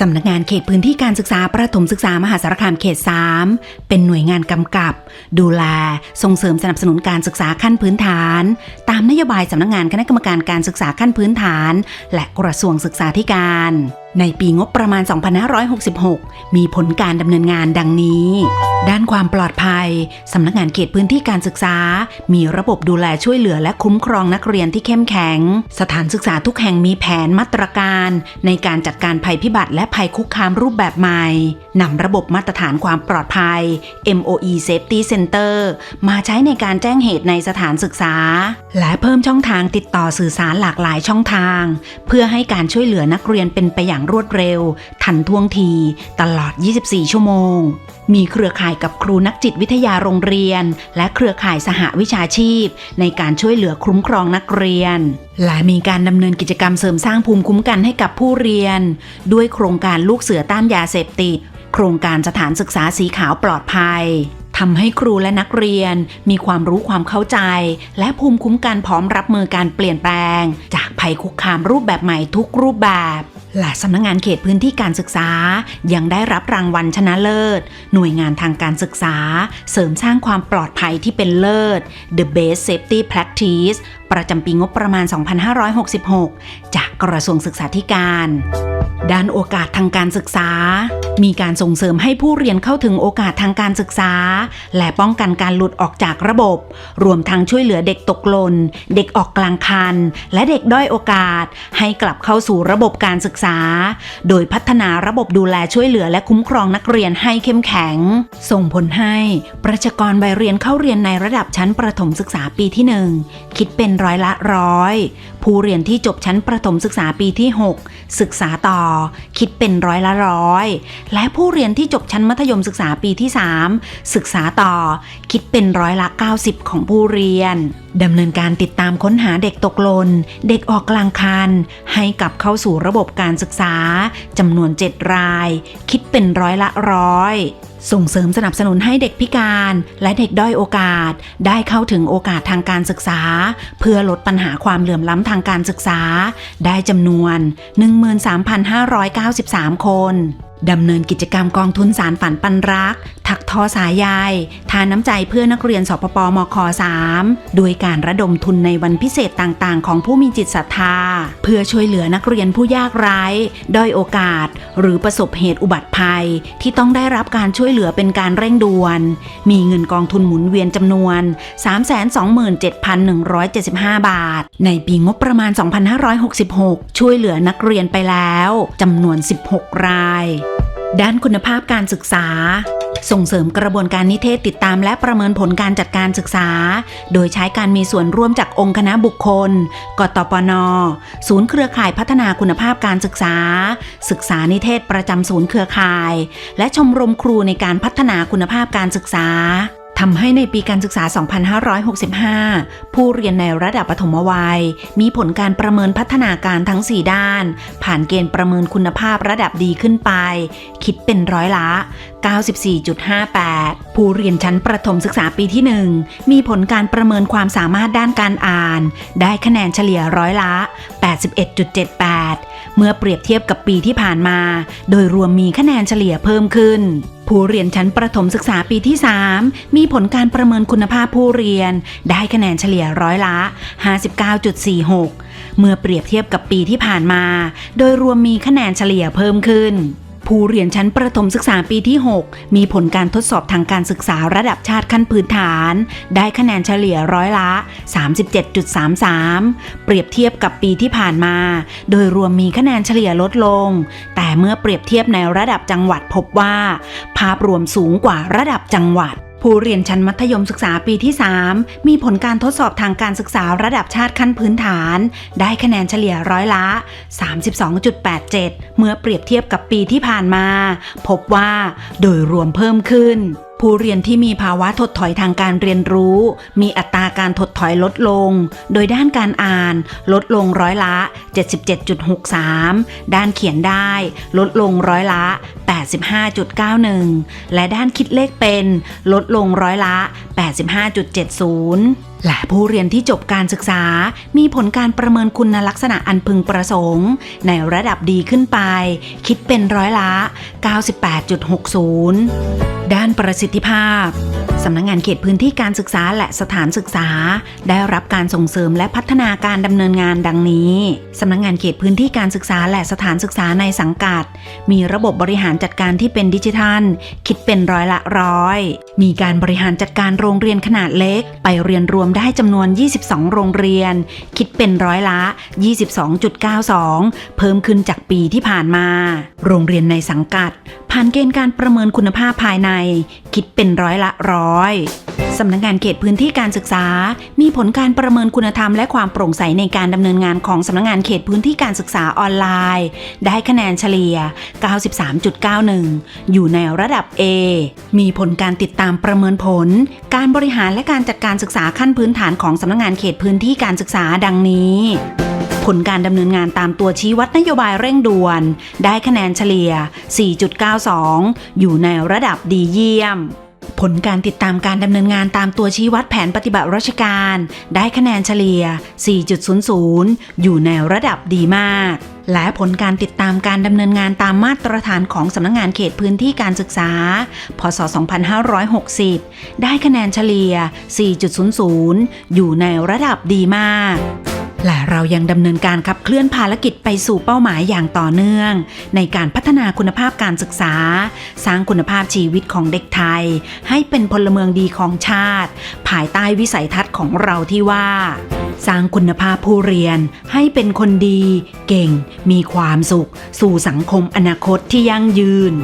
สำนักงานเขตพื้นที่การศึกษาประถมศึกษามหาสารคามเขต 3 เป็นหน่วยงานกำกับ ดูแลส่งเสริมสนับสนุนการศึกษาขั้นพื้นฐาน ตามนโยบายสำนักงานคณะกรรมการการศึกษาขั้นพื้นฐาน และกระทรวงศึกษาธิการ ในปีงบประมาณ 2566 มีผลการดำเนินงานดังนี้ ด้านความปลอดภัย สำนักงานเขตพื้นที่การศึกษา มีระบบดูแลช่วยเหลือและคุ้มครองนักเรียนที่เข้มแข็ง สถานศึกษาทุกแห่งมีแผนมาตรการ ในการจัดการภัยพิบัติและภัยคุกคามรูปแบบใหม่ นำระบบมาตรฐานความปลอดภัย MOE Safety Center มาใช้ในการแจ้งเหตุในสถานศึกษา และเพิ่มช่องทางติดต่อสื่อสารหลากหลายช่องทาง เพื่อให้การช่วยเหลือนักเรียนเป็นไปอย่างรวดเร็ว ทันท่วงที ตลอด 24 ชั่วโมง มีเครือข่ายกับครูนักจิตวิทยาโรงเรียน และเครือข่ายสหวิชาชีพ ในการช่วยเหลือคุ้มครองนักเรียน และมีการดำเนินกิจกรรมเสริมสร้างภูมิคุ้มกันให้กับผู้เรียน ด้วยโครงการลูกเสือต้านยาเสพติด โครงการสถานศึกษาสีขาวปลอดภัยทำให้ครูและนักเรียนมีความรู้ความเข้าใจ และภูมิคุ้มกันพร้อมรับมือการเปลี่ยนแปลง จากภัยคุกคามรูปแบบใหม่ทุกรูปแบบ และสำนักงงานเขตพื้นที่การศึกษา ยังได้รับรางวัลชนะเลิศ หน่วยงานทางการศึกษา เสริมสร้างความปลอดภัยที่เป็นเลิศ The Best Safety Practice ประจำปีงบประมาณ 2566 จากกระทรวงศึกษาธิการ ด้านโอกาสทางการศึกษา มีการส่งเสริมให้ผู้เรียนเข้าถึงโอกาสทางการศึกษา และป้องกันการหลุดออกจากระบบ รวมทั้งช่วยเหลือเด็กตกหล่น เด็กออกกลางคัน และเด็กด้อยโอกาส ให้กลับเข้าสู่ระบบการศึกษา โดยพัฒนาระบบดูแลช่วยเหลือและคุ้มครองนักเรียนให้เข้มแข็ง ส่งผลให้ประชากรวัยเรียนเข้าเรียนในระดับชั้นประถมศึกษาปีที่ 1 คิดเป็นร้อยละร้อย ผู้เรียนที่จบชั้นประถมศึกษาปีที่ 6 ศึกษาต่อ คิดเป็นร้อยละร้อย และผู้เรียนที่จบชั้นมัธยมศึกษาปีที่ 3 ศึกษาต่อ คิดเป็นร้อยละ 90 ของผู้เรียนดำเนินการติดตามค้นหาเด็กตกหล่นเด็กออกกลางคัน ให้กลับเข้าสู่ระบบการศึกษาจำนวน 7 ราย คิดเป็นร้อยละร้อย ส่งเสริมสนับสนุนให้เด็กพิการและเด็กด้อยโอกาส ได้เข้าถึงโอกาสทางการศึกษา เพื่อลดปัญหาความเหลื่อมล้ำทางการศึกษา ได้จำนวน 13,593 คนดำเนินกิจกรรมกองทุนสารฝันปันรัก ถักทอสายใยทานน้ำใจเพื่อนักเรียนสปปมค3โดยการระดมทุนในวันพิเศษต่างๆ ของผู้มีจิตศรัทธา เพื่อช่วยเหลือนักเรียนผู้ยากไร้ด้อยโอกาส หรือประสบเหตุอุบัติภัย ที่ต้องได้รับการช่วยเหลือเป็นการเร่งด่วน มีเงินกองทุนหมุนเวียนจำนวน 327,175 บาท ในปีงบประมาณ 2566 ช่วยเหลือนักเรียนไปแล้วจำนวน 16 รายด้านคุณภาพการศึกษา ส่งเสริมกระบวนการนิเทศติดตามและประเมินผลการจัดการศึกษา โดยใช้การมีส่วนร่วมจากองค์คณะบุคคล กตปน ศูนย์เครือข่ายพัฒนาคุณภาพการศึกษา ศึกษานิเทศประจำศูนย์เครือข่าย และชมรมครูในการพัฒนาคุณภาพการศึกษา ทำให้ในปีการศึกษา 2565 ผู้เรียนในระดับปฐมวัย มีผลการประเมินพัฒนาการทั้ง 4 ด้าน ผ่านเกณฑ์ประเมินคุณภาพระดับดีขึ้นไป คิดเป็นร้อยละ 94.58 ผู้เรียนชั้นประถมศึกษาปีที่ 1 มีผลการประเมินความสามารถด้านการอ่าน ได้คะแนนเฉลี่ยร้อยละ 81.78เมื่อเปรียบเทียบกับปีที่ผ่านมา โดยรวมมีคะแนนเฉลี่ยเพิ่มขึ้น ผู้เรียนชั้นประถมศึกษาปีที่ 3 มีผลการประเมินคุณภาพผู้เรียน ได้คะแนนเฉลี่ยร้อยละ 59.46 เมื่อเปรียบเทียบกับปีที่ผ่านมา โดยรวมมีคะแนนเฉลี่ยเพิ่มขึ้น ผู้เรียนชั้นประถมศึกษาปีที่ 6 มีผลการทดสอบทางการศึกษาระดับชาติขั้นพื้นฐาน ได้คะแนนเฉลี่ยร้อยละ 37.33 เปรียบเทียบกับปีที่ผ่านมา โดยรวมมีคะแนนเฉลี่ยลดลง แต่เมื่อเปรียบเทียบในระดับจังหวัดพบว่า ภาพรวมสูงกว่าระดับจังหวัด ผู้เรียนชั้นมัธยมศึกษาปีที่ 3 มีผลการทดสอบทางการศึกษาระดับชาติขั้นพื้นฐาน ได้คะแนนเฉลี่ยร้อยละ 32.87 เมื่อเปรียบเทียบกับปีที่ผ่านมา พบว่าโดยรวมเพิ่มขึ้น ผู้เรียนที่มีภาวะถดถอยทางการเรียนรู้ มีอัตราการถดถอยลดลง โดยด้านการอ่าน ลดลงร้อยละ 77.63 ด้านเขียนได้ ลดลงร้อยละ 85.91 และด้านคิดเลขเป็น ลดลงร้อยละ 85.70 และผู้เรียนที่จบการศึกษา มีผลการประเมินคุณลักษณะอันพึงประสงค์ ในระดับดีขึ้นไป คิดเป็นร้อยละ 98.60 ด้านประสิทธิภาพ สำนักงงานเขตพื้นที่การศึกษาและสถานศึกษา ได้รับการส่งเสริมและพัฒนาการดำเนินงานดังนี้สำนักงงานเขตพื้นที่การศึกษาและสถานศึกษาในสังกัด มีระบบบริหารจัดการที่เป็นดิจิทัล คิดเป็นร้อยละร้อย มีการบริหารจัดการโรงเรียนขนาดเล็ก ไปเรียนรวมได้จำนวน 22 โรงเรียน คิดเป็นร้อยละ 22.92 เพิ่มขึ้นจากปีที่ผ่านมา โรงเรียนในสังกัด ผ่านเกณฑ์การประเมินคุณภาพภายใน คิดเป็นร้อยละร้อยสำนักงานเขตพื้นที่การศึกษา มีผลการประเมินคุณธรรมและความโปร่งใสในการดำเนินงานของสำนักงานเขตพื้นที่การศึกษาออนไลน์ ได้คะแนนเฉลี่ย 93.91 อยู่ในระดับ A มีผลการติดตามประเมินผล การบริหารและการจัดการศึกษาขั้นพื้นฐานของสำนักงานเขตพื้นที่การศึกษาดังนี้ ผลการดำเนินงานตามตัวชี้วัดนโยบายเร่งด่วน ได้คะแนนเฉลี่ย 4.92 อยู่ในระดับดีเยี่ยม ผลการติดตามการดำเนินงานตามตัวชี้วัดแผนปฏิบัติราชการ ได้คะแนนเฉลี่ย 4.00 อยู่ในระดับดีมากและผลการติดตามการดำเนินงานตามมาตรฐานของสำนักงานเขตพื้นที่การศึกษา พศ 2560 ได้คะแนนเฉลี่ย 4.00 อยู่ในระดับดีมาก และเรายังดำเนินการขับเคลื่อนภารกิจไปสู่เป้าหมายอย่างต่อเนื่อง ในการพัฒนาคุณภาพการศึกษา สร้างคุณภาพชีวิตของเด็กไทย ให้เป็นพลเมืองดีของชาติ ภายใต้วิสัยทัศน์ของเราที่ว่า สร้างคุณภาพผู้เรียน ให้เป็นคนดี เก่ง มีความสุข สู่สังคมอนาคตที่ยั่งยืน